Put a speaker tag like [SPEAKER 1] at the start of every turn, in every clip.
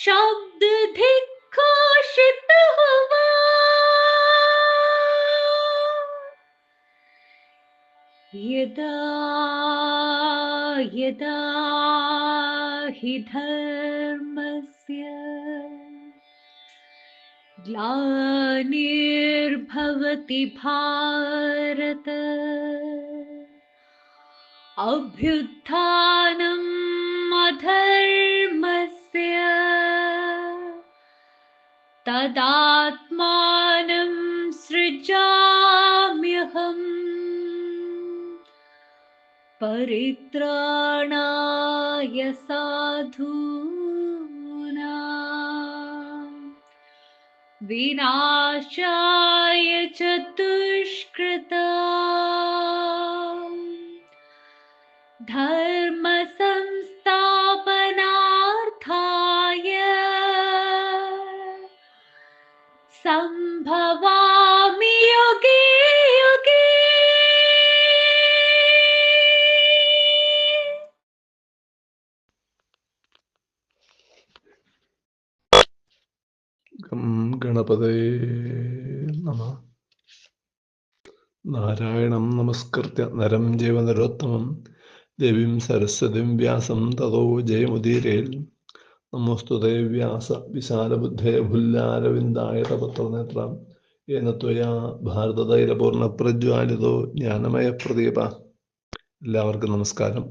[SPEAKER 1] शब्द दिग्घोषित हुआ। यदा यदा हि धर्मस्य ग्लानिर्भवति भारत अभ्युत्थानम् अधर्मस्य तदात्मानं सृजाम्यहम्। परित्राणाय साधूनां। विनाशाय च
[SPEAKER 2] ഗണപതേ നമ. നാരായണം നമസ്കൃത്യ നരം ജീവനരോത്തമം ദേവീം സരസ്വതിം വ്യാസം തതോ ജയമുദീരേൽ. നമോസ്തുതേ വ്യാസ വിശാലബുദ്ധേ ഭുല്ലാരവിന്ദായ തപത്രനേത്രം. ഏന ത്വയാ ഭാരതതൈലപൂർണ പ്രജ്വാലിതോ ജ്ഞാനമയ പ്രദീപ എല്ലാവർക്കും നമസ്കാരം.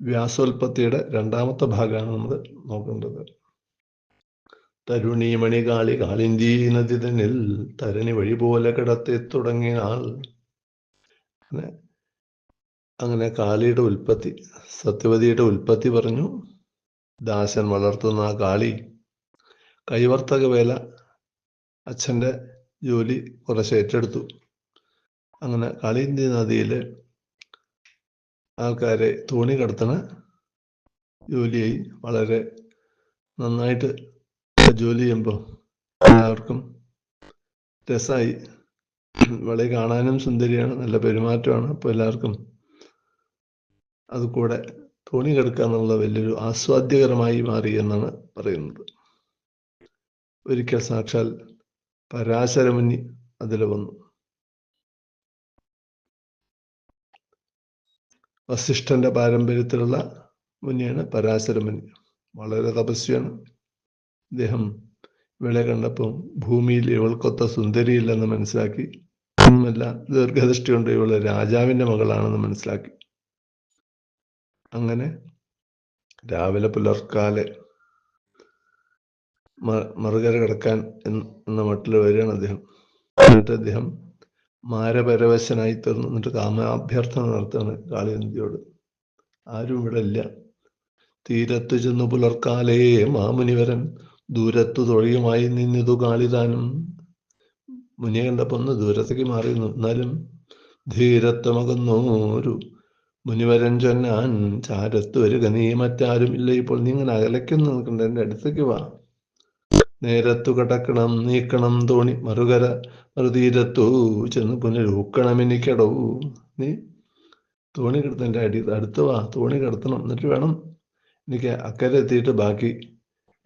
[SPEAKER 2] വ്യാസോൽപ്പത്തിയുടെ രണ്ടാമത്തെ ഭാഗമാണ് നമ്മൾ നോക്കേണ്ടത്. തരുണീമണി കാളി കാളിന്തി നദി തന്നിൽ തരണി വഴി പോലെ കിടത്തി തുടങ്ങിയാൽ. അങ്ങനെ കാളിയുടെ ഉൽപ്പത്തി സത്യവതിയുടെ ഉൽപ്പത്തി പറഞ്ഞു ദാസൻ വളർത്തുന്ന ആ കാളി കൈവർത്തക വേല അച്ഛന്റെ ജോലി കുറച്ച് ഏറ്റെടുത്തു. അങ്ങനെ കാളിന്തി നദിയിൽ ആൾക്കാരെ തോണി കടത്തണ ജോലിയായി വളരെ നന്നായിട്ട് ജോലി ചെയ്യുമ്പോൾ എല്ലാവർക്കും രസമായി വളരെ കാണാനും സുന്ദരിയാണ് നല്ല പെരുമാറ്റമാണ്. അപ്പോൾ എല്ലാവർക്കും അത് കൂടെ തോണി കിടക്കുക എന്നുള്ള വലിയൊരു ആസ്വാദ്യകരമായി മാറി എന്നാണ് പറയുന്നത്. ഒരിക്കൽ സാക്ഷാൽ പരാശരമുനി അതിൽ വന്നു. വസിഷ്ഠന്റെ പാരമ്പര്യത്തിലുള്ള മുനിയാണ് പരാശരമുനി. വളരെ തപസ്വിയാണ്. ഇദ്ദേഹം ഇവളെ കണ്ടപ്പോൾ ഭൂമിയിൽ ഇവൾക്കൊത്ത സുന്ദരിയില്ലെന്ന് മനസ്സിലാക്കി. ഒന്നുമല്ല ദീർഘദൃഷ്ടി കൊണ്ട് ഇവൾ രാജാവിന്റെ മകളാണെന്ന് മനസ്സിലാക്കി. അങ്ങനെ രാവിലെ പുലർക്കാലെ മറുകര കിടക്കാൻ എന്ന മട്ടിൽ വരികയാണ് അദ്ദേഹം. എന്നിട്ട് അദ്ദേഹം മാരപരവശനായി തീർന്നു. എന്നിട്ട് കാമാഭ്യർത്ഥന നടത്തുകയാണ് കാളിയന്തിയോട് ആരും ഇവിടെ ഇല്ല. തീരത്ത് ചെന്നു പുലർക്കാലേ മാമുനിവരൻ ദൂരത്തു തൊഴിയുമായി നിന്നിതു കാളിതാനും മുനിയെ കണ്ടപ്പോ ഒന്ന് ദൂരത്തേക്ക് മാറി നിന്നാലും ധീരത്വമകുന്നോരു മുനിവരൻ ചൊന്നാൻ ചാരത്ത് വരിക നീ മറ്റാരും ഇല്ല ഇപ്പോൾ നീ ഇങ്ങനെ അകലയ്ക്കൊന്ന് നിൽക്കണ്ട എന്റെ അടുത്തേക്ക് വാ. നേരത്തു കടക്കണം നീക്കണം തോണി മറുകര മറുതീരത്തു ചെന്ന് പുനരൂക്കണം എനിക്കടവു നീ തോണി കിടത്ത് എന്റെ അടി അടുത്ത് വാ തോണി കിടത്തണം എന്നിട്ട് വേണം എനിക്ക് അക്കരെ എത്തിയിട്ട് ബാക്കി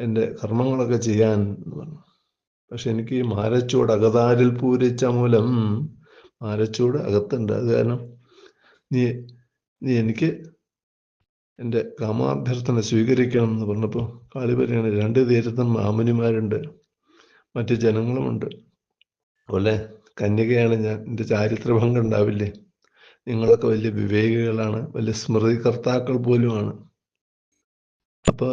[SPEAKER 2] എന്റെ കർമ്മങ്ങളൊക്കെ ചെയ്യാൻ എന്ന് പറഞ്ഞു. പക്ഷെ എനിക്ക് ഈ മാരച്ചൂട് അകതാരിൽ പൂരിച്ച മൂലം മാരച്ചൂട് അകത്തുണ്ട്. അത് കാരണം നീ നീ എനിക്ക് എന്റെ കാമാഭ്യർത്ഥന സ്വീകരിക്കണം എന്ന് പറഞ്ഞപ്പോൾ കാളി പറയാണ് രണ്ട് തീരത്തും മാമുനിമാരുണ്ട് മറ്റു ജനങ്ങളുമുണ്ട്. അതുപോലെ കന്യകയാണ് ഞാൻ എന്റെ ചാരിത്രഭംഗം ഉണ്ടാവില്ലേ? നിങ്ങളൊക്കെ വലിയ വിവേകികളാണ് വലിയ സ്മൃതികർത്താക്കൾ പോലുമാണ്. അപ്പൊ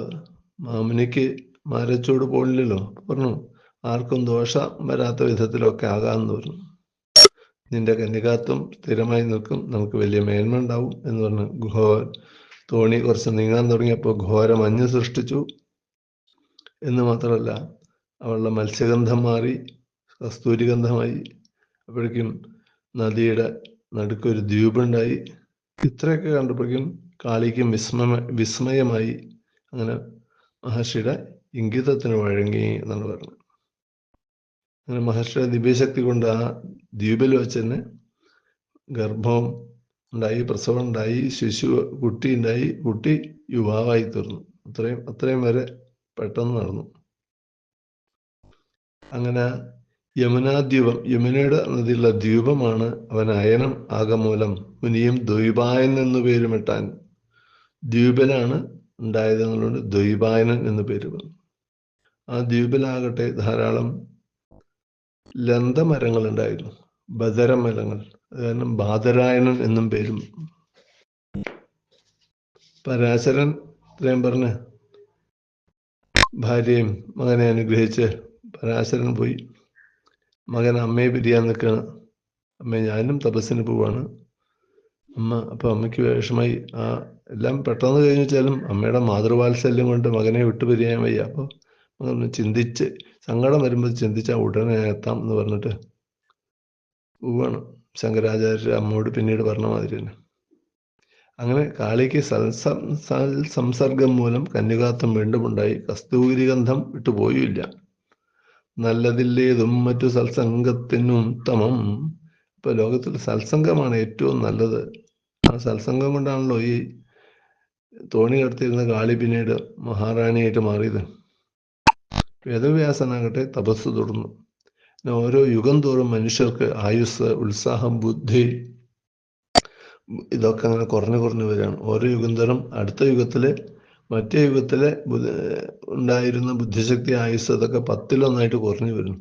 [SPEAKER 2] മാമുനിക്ക് മാരച്ചോട് പോണില്ലല്ലോ. പറഞ്ഞു ആർക്കും ദോഷ വരാത്ത വിധത്തിലൊക്കെ ആകാമെന്ന് പറഞ്ഞു. നിന്റെ കന്യകാത്വം സ്ഥിരമായി നിൽക്കും. നമുക്ക് വലിയ മേന്മ ഉണ്ടാവും എന്ന് പറഞ്ഞു ഘോ തോണി കുറച്ച് നീങ്ങാൻ തുടങ്ങിയപ്പോൾ ഘോര മഞ്ഞ് സൃഷ്ടിച്ചു. എന്ന് മാത്രമല്ല അവളുടെ മത്സ്യഗന്ധം മാറി കസ്തൂരിഗന്ധമായി. അപ്പോഴേക്കും നദിയുടെ നടുക്കൊരു ദ്വീപുണ്ടായി. ഇത്രയൊക്കെ കണ്ടപ്പോഴേക്കും കാളിക്കും വിസ്മയ വിസ്മയമായി. അങ്ങനെ മഹർഷിയുടെ ഇംഗിതത്തിന് വഴങ്ങി എന്നാണ് പറഞ്ഞത് അങ്ങനെ മഹർഷിയുടെ ദിവ്യശക്തി കൊണ്ട് ആ ദ്വീപിൽ വെച്ച് തന്നെ ഗർഭം ഉണ്ടായി പ്രസവം ഉണ്ടായി ശിശു കുട്ടി ഉണ്ടായി കുട്ടി യുവാവായി തീർന്നു. അത്രയും അത്രയും വരെ പെട്ടെന്ന് നടന്നു. അങ്ങനെ യമുനാദ്വീപം യമുനയുടെ നദിയിലുള്ള ദ്വീപമാണ് അവൻ അയനം ആകമൂലം മുനിയും ദ്വീപായൻ എന്നു പേരുമിട്ടാൻ ദ്വീപിലാണ് ഉണ്ടായത് എന്നുള്ളത് ദ്വൈപായനൻ എന്ന് പേര് വന്നു. ആ ദ്വീപിലാകട്ടെ ധാരാളം ലന്തമരങ്ങൾ ഉണ്ടായിരുന്നു. ബദരമരങ്ങൾ അത് കാരണം ബാദരായണൻ എന്നും പേരും. പരാശരൻ ഇത്രയും പറഞ്ഞ് ഭാര്യയും മകനെ അനുഗ്രഹിച്ച് പരാശരൻ പോയി. മകൻ അമ്മയെ പിരിയാൻ നിൽക്കുകയാണ്. അമ്മ ഞാനും തപസ്സിന് പോവാണ്. അമ്മ അപ്പൊ അമ്മയ്ക്ക് വിഷമായി ആ എല്ലാം പെട്ടെന്ന് കഴിഞ്ഞു വെച്ചാലും അമ്മയുടെ മാതൃവാത്സല്യം കൊണ്ട് മകനെ വിട്ടുപിരിയാൻ വയ്യ. അപ്പോൾ മകൻ ചിന്തിച്ച് സങ്കടം വരുമ്പോൾ ചിന്തിച്ചാൽ ഉടനെ എത്താം എന്ന് പറഞ്ഞിട്ട് പോവാണ്. ശങ്കരാചാര്യ അമ്മയോട് പിന്നീട് പറഞ്ഞ മാതിരി തന്നെ. അങ്ങനെ കാളിക്ക് സംസർഗം മൂലം കന്യകാത്വം വീണ്ടും ഉണ്ടായി കസ്തൂരി ഗന്ധം വിട്ടുപോയില്ല നല്ലതില്ലേതും മറ്റു സത്സംഗത്തിനും ഉത്തമം. ഇപ്പൊ ലോകത്തിൽ സത്സംഗമാണ് ഏറ്റവും നല്ലത്. ആ സത്സംഗം കൊണ്ടാണല്ലോ ഈ തോണി കടത്തിയിരുന്ന കാളി പിന്നീട് മഹാറാണിയായിട്ട് മാറിയത്. വേദവ്യാസനാകട്ടെ തപസ് തുടർന്നു. പിന്നെ ഓരോ യുഗം തോറും മനുഷ്യർക്ക് ആയുസ് ഉത്സാഹം ബുദ്ധി ഇതൊക്കെ അങ്ങനെ കുറഞ്ഞു കുറഞ്ഞു വരികയാണ്. ഓരോ യുഗം തോറും അടുത്ത യുഗത്തിൽ മറ്റേ യുഗത്തിലെ ഉണ്ടായിരുന്ന ബുദ്ധിശക്തി ആയുസ് അതൊക്കെ പത്തിലൊന്നായിട്ട് കുറഞ്ഞു വരുന്നു.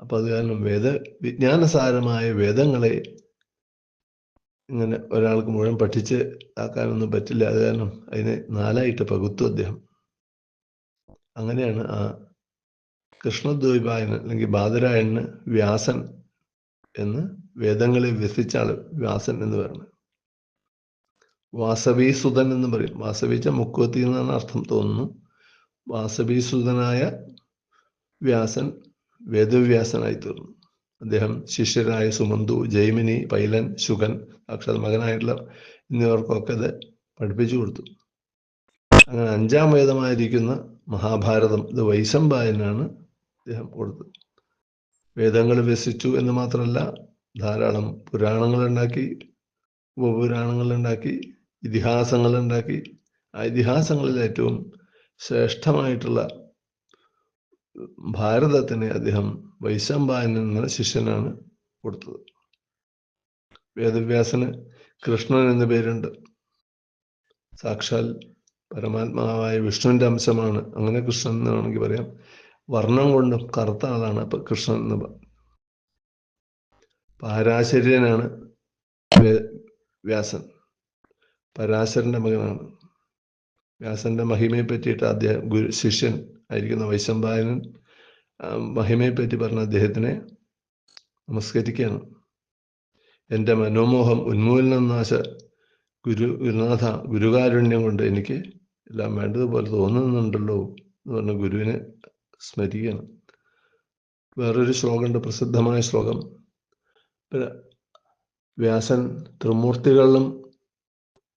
[SPEAKER 2] അപ്പൊ അത് കാരണം വേദ വിജ്ഞാനസാരമായ വേദങ്ങളെ ഇങ്ങനെ ഒരാൾക്ക് മുഴുവൻ പഠിച്ച് ആക്കാനൊന്നും പറ്റില്ല. അത് കാരണം അതിനെ നാലായിട്ട് പകുത്തു അദ്ദേഹം. അങ്ങനെയാണ് ആ കൃഷ്ണദ്വൈപായന് അല്ലെങ്കിൽ ബാദരായണന് വ്യാസൻ എന്ന് വേദങ്ങളെ വ്യസിച്ച ആൾ വ്യാസൻ എന്ന് പറയുന്നത്. വാസവീസുതൻ എന്ന് പറയും. വാസവീച്ച മുക്കുവത്തി എന്നാണ് അർത്ഥം തോന്നുന്നു. വാസവീസുതനായ വ്യാസൻ വേദവ്യാസനായി തീർന്നു. അദ്ദേഹം ശിഷ്യരായ സുമന്തു ജൈമിനി പൈലൻ ശുഗൻ സാക്ഷാത് മകനായിട്ടുള്ള എന്നിവർക്കൊക്കെ ഇത് പഠിപ്പിച്ചു കൊടുത്തു. അങ്ങനെ അഞ്ചാം വേദമായിരിക്കുന്ന മഹാഭാരതം ഇത് വൈശമ്പായനാണ് അദ്ദേഹം കൊടുത്തത്. വേദങ്ങൾ വ്യസിച്ചു എന്ന് മാത്രമല്ല ധാരാളം ഉണ്ടാക്കി ഇതിഹാസങ്ങൾ ഉണ്ടാക്കി. ആ ഇതിഹാസങ്ങളിൽ ഏറ്റവും ശ്രേഷ്ഠമായിട്ടുള്ള ഭാരതത്തിന് അദ്ദേഹം വൈശമ്പായൻ എന്ന ശിഷ്യനാണ് കൊടുത്തത്. വേദവ്യാസന് കൃഷ്ണൻ എന്ന പേരുണ്ട്. സാക്ഷാൽ പരമാത്മാവായ വിഷ്ണുവിന്റെ അംശമാണ്. അങ്ങനെ കൃഷ്ണൻ എന്ന് വേണമെങ്കിൽ പറയാം. വർണം കൊണ്ടും കറുത്ത ആളാണ് അപ്പൊ കൃഷ്ണൻ എന്ന് പാരാശര്യനാണ് വ്യാസൻ. പരാശരന്റെ മകനാണ്. വ്യാസന്റെ മഹിമയെ പറ്റിയിട്ട് അദ്ദേഹം ഗുരു ശിഷ്യൻ ആയിരിക്കുന്ന വൈശമ്പായനൻ മഹിമയെ പറ്റി പറഞ്ഞ അദ്ദേഹത്തിനെ നമസ്കരിക്കുകയാണ്. എന്റെ മനോമോഹം ഉന്മൂലനം നാശ ഗുരു ഗുരുനാഥ ഗുരുകാരുണ്യം കൊണ്ട് എനിക്ക് എല്ലാം വേണ്ടതുപോലെ തോന്നുന്നുണ്ടല്ലോ എന്ന് പറഞ്ഞ ഗുരുവിനെ സ്മരിക്കണം. വേറൊരു ശ്ലോകമുണ്ട് പ്രസിദ്ധമായ ശ്ലോകം. വ്യാസൻ ത്രിമൂർത്തികളിലും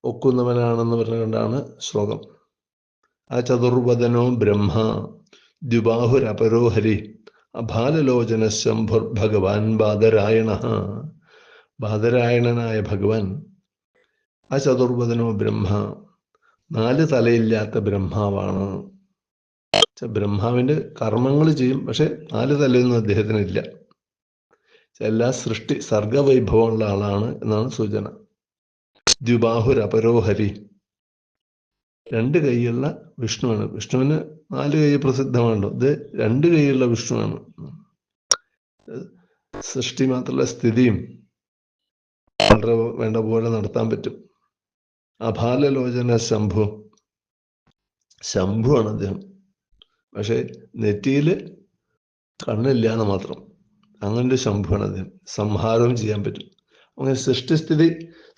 [SPEAKER 2] ഒക്കുന്നവനാണെന്ന് പറഞ്ഞുകൊണ്ടാണ് ശ്ലോകം. ആ ചതുർവദനോ ബ്രഹ്മ ദ്വിബാഹുരപരോ ഹരി അഭാലലോചന ശംഭുർ ഭഗവാൻ ബാദരായണ. ബാദരായണനായ ഭഗവാൻ ആ ചതുർവദനോ ബ്രഹ്മ നാല് തലയില്ലാത്ത ബ്രഹ്മാവാണ്. ബ്രഹ്മാവിന്റെ കർമ്മങ്ങൾ ചെയ്യും പക്ഷെ നാല് തലയൊന്നും അദ്ദേഹത്തിനില്ല എല്ലാ സൃഷ്ടി സർഗവൈഭവമുള്ള ആളാണ് എന്നാണ് സൂചന. ദ്വിബാഹുരപരോഹരി രണ്ട് കൈയുള്ള വിഷ്ണുവാണ്. വിഷ്ണുവിന് നാല് കൈ പ്രസിദ്ധമാണല്ലോ. ഇത് രണ്ട് കൈയുള്ള വിഷ്ണുവാണ്. സൃഷ്ടി മാത്രമല്ല സ്ഥിതിയും. വളരെ വേണ്ട പോലെ നടത്താൻ പറ്റും. അഭാലലോചന ശംഭു. ശംഭുവാണ് അദ്ദേഹം. പക്ഷെ നെറ്റിയിൽ കണ്ണില്ല എന്ന് മാത്രം. അങ്ങനൊരു ശംഭുവാണ് അദ്ദേഹം. സംഹാരം ചെയ്യാൻ പറ്റും. അങ്ങനെ സൃഷ്ടിസ്ഥിതി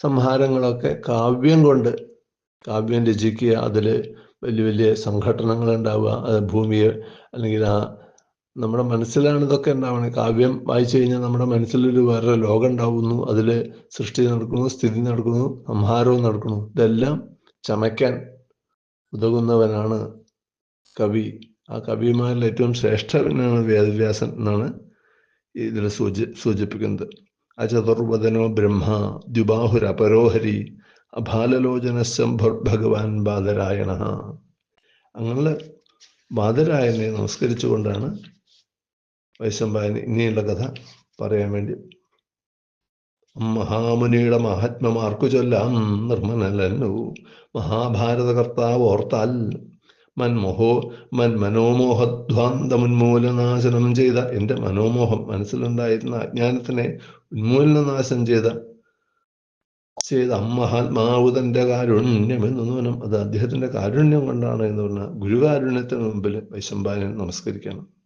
[SPEAKER 2] സംഹാരങ്ങളൊക്കെ കാവ്യം കൊണ്ട് കാവ്യം രചിക്കുക അതിൽ വലിയ വലിയ സംഘടനകൾ ഉണ്ടാവുക ഭൂമിയെ അല്ലെങ്കിൽ ആ നമ്മുടെ മനസ്സിലാണ് ഇതൊക്കെ ഉണ്ടാവുന്നത് കാവ്യം വായിച്ചു കഴിഞ്ഞാൽ നമ്മുടെ മനസ്സിലൊരു വേറെ ലോകം ഉണ്ടാവുന്നു. അതിൽ സൃഷ്ടി നടക്കുന്നു സ്ഥിതി നടക്കുന്നു സംഹാരവും നടക്കുന്നു. ഇതെല്ലാം ചമയ്ക്കാൻ ഉതകുന്നവനാണ് കവി. ആ കവിമാരിൽ ഏറ്റവും ശ്രേഷ്ഠവനാണ് വേദവ്യാസൻ എന്നാണ് ഇതിൽ സൂചി സൂചിപ്പിക്കുന്നത്. അചതുർവദനോ ബ്രഹ്മ ദ്വിബാഹുരപരോഹരി അഭാലലോചന ശംഭർ ഭഗവാൻ ബാദരായണ അങ്ങനെ ബാദരായനെ നമസ്കരിച്ചുകൊണ്ടാണ് വൈശംബായൻ ഇനിയുള്ള കഥ പറയാൻ വേണ്ടി. മഹാമുനിയുടെ മഹാത്മമാർക്കു ചൊല്ലാം നിർമ്മലല്ലു മഹാഭാരത കർത്താവ് ഓർത്താൽ മൻമോഹോ മൻ മനോമോഹധ്വാന്തമുന്മൂലനാശനം ചെയ്ത എന്റെ മനോമോഹം മനസ്സിലുണ്ടായിരുന്ന അജ്ഞാനത്തിനെ ഉന്മൂലനാശം ചെയ്ത ചെയ്ത അമ്മഹാത്മാവ് കാരുണ്യം എന്ന് പറഞ്ഞാൽ അത് അദ്ദേഹത്തിന്റെ കാരുണ്യം കൊണ്ടാണ് എന്ന് പറഞ്ഞാൽ ഗുരുകാരുണ്യത്തിന് മുമ്പിൽ വൈശംബായൻ നമസ്കരിക്കണം.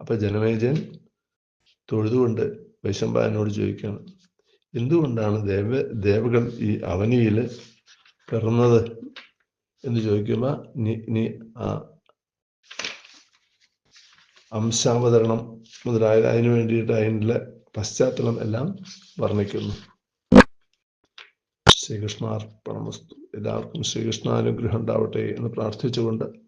[SPEAKER 2] അപ്പൊ ജനമേജയൻ തൊഴുതുകൊണ്ട് വൈശംബായനോട് ചോദിക്കുകയാണ് എന്തുകൊണ്ടാണ് ദേവ ദേവകൾ ഈ അവനിയിൽ പിറന്നത്? എന്ന് ചോദിക്കുമ്പോൾ നീ ആ അംശാവതരണം മുതലായത് അതിനു വേണ്ടിയിട്ട് അതിന്റെ പശ്ചാത്തലം എല്ലാം വർണിക്കുന്നു. ശ്രീകൃഷ്ണാർപ്പണമസ്തു. എല്ലാവർക്കും ശ്രീകൃഷ്ണാനുഗ്രഹം ഉണ്ടാവട്ടെ എന്ന് പ്രാർത്ഥിച്ചുകൊണ്ട്